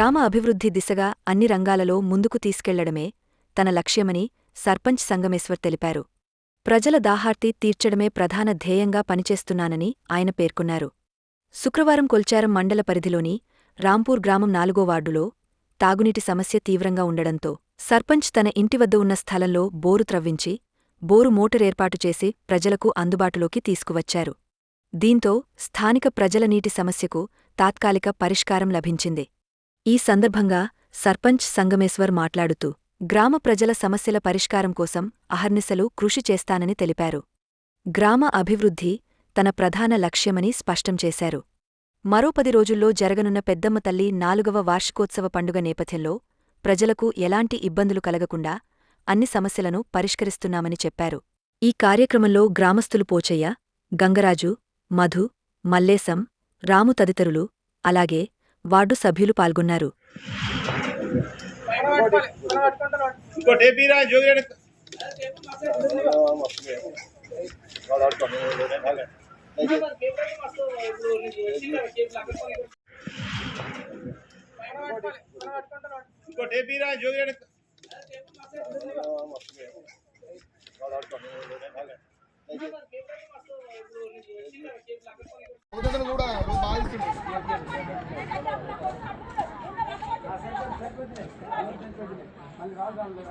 గ్రామ అభివృద్ధి దిశగా అన్ని రంగాలలో ముందుకు తీసుకెళ్ళడమే తన లక్ష్యమని సర్పంచ్ సంగమేశ్వర్ తెలిపారు. ప్రజల దాహార్తి తీర్చడమే ప్రధాన ధ్యేయంగా పనిచేస్తున్నానని ఆయన పేర్కొన్నారు. శుక్రవారం కొల్చారం మండల పరిధిలోని రాంపూర్ గ్రామం నాలుగో వార్డులో తాగునీటి సమస్య తీవ్రంగా ఉండడంతో సర్పంచ్ తన ఇంటి వద్ద ఉన్న స్థలంలో బోరు త్రవ్వించి బోరు మోటరేర్పాటు చేసి ప్రజలకు అందుబాటులోకి తీసుకువచ్చారు. దీంతో స్థానిక ప్రజల నీటి సమస్యకు తాత్కాలిక పరిష్కారం లభించింది. ఈ సందర్భంగా సర్పంచ్ సంగమేశ్వర్ మాట్లాడుతూ గ్రామ ప్రజల సమస్యల పరిష్కారం కోసం అహర్నిశలు కృషి చేస్తానని తెలిపారు. గ్రామ అభివృద్ధి తన ప్రధాన లక్ష్యమని స్పష్టం చేశారు. మరో పది రోజుల్లో జరగనున్న పెద్దమ్మ తల్లి నాలుగవ వార్షికోత్సవ పండుగ నేపథ్యంలో ప్రజలకు ఎలాంటి ఇబ్బందులు కలగకుండా అన్ని సమస్యలను పరిష్కరిస్తున్నామని చెప్పారు. ఈ కార్యక్రమంలో గ్రామస్తులు పోచయ్య గంగరాజు మధు మల్లేశం రాము తదితరులు అలాగే వార్డు సభ్యులు పాల్గొన్నారు. ఇంకోటి ఏపీరా జోగిరెడ్డి